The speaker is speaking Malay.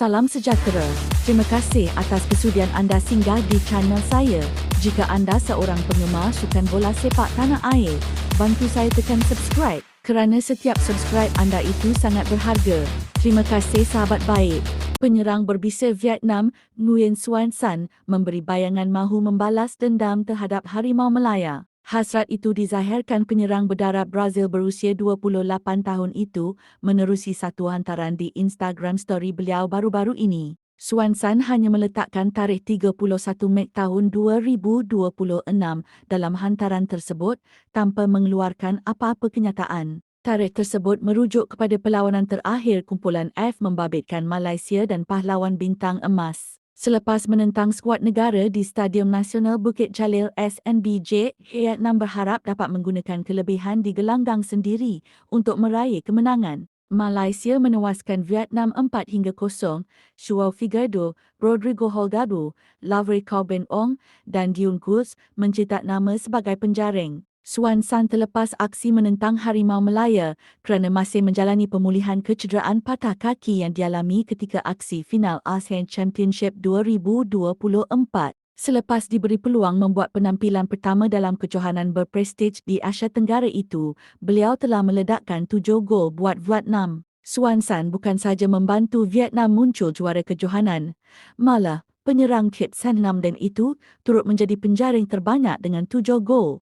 Salam sejahtera. Terima kasih atas kesudian anda singgah di channel saya. Jika anda seorang penggemar sukan bola sepak tanah air, bantu saya tekan subscribe kerana setiap subscribe anda itu sangat berharga. Terima kasih sahabat baik. Penyerang berbisa Vietnam, Nguyen Xuan San, memberi bayangan mahu membalas dendam terhadap Harimau Melaya. Hasrat itu dizahirkan penyerang berdarab Brazil berusia 28 tahun itu menerusi satu hantaran di Instagram story beliau baru-baru ini. Swanson hanya meletakkan tarikh 31 Mei tahun 2026 dalam hantaran tersebut tanpa mengeluarkan apa-apa kenyataan. Tarikh tersebut merujuk kepada perlawanan terakhir kumpulan F membabitkan Malaysia dan pahlawan bintang emas. Selepas menentang skuad negara di Stadium Nasional Bukit Jalil SNBJ, Vietnam berharap dapat menggunakan kelebihan di gelanggang sendiri untuk meraih kemenangan. Malaysia menewaskan Vietnam 4 hingga 0, Shuo Figueiredo, Rodrigo Holgado, Laveri Corbin Ong dan Dion Kus mencetak nama sebagai penjaring. Swan San terlepas aksi menentang Harimau Melaya kerana masih menjalani pemulihan kecederaan patah kaki yang dialami ketika aksi final ASEAN Championship 2024. Selepas diberi peluang membuat penampilan pertama dalam kejohanan berprestij di Asia Tenggara itu, beliau telah meledakkan tujuh gol buat Vietnam. Swan San bukan sahaja membantu Vietnam muncul juara kejohanan, malah penyerang Kit San Nam dan itu turut menjadi penjaring terbanyak dengan tujuh gol.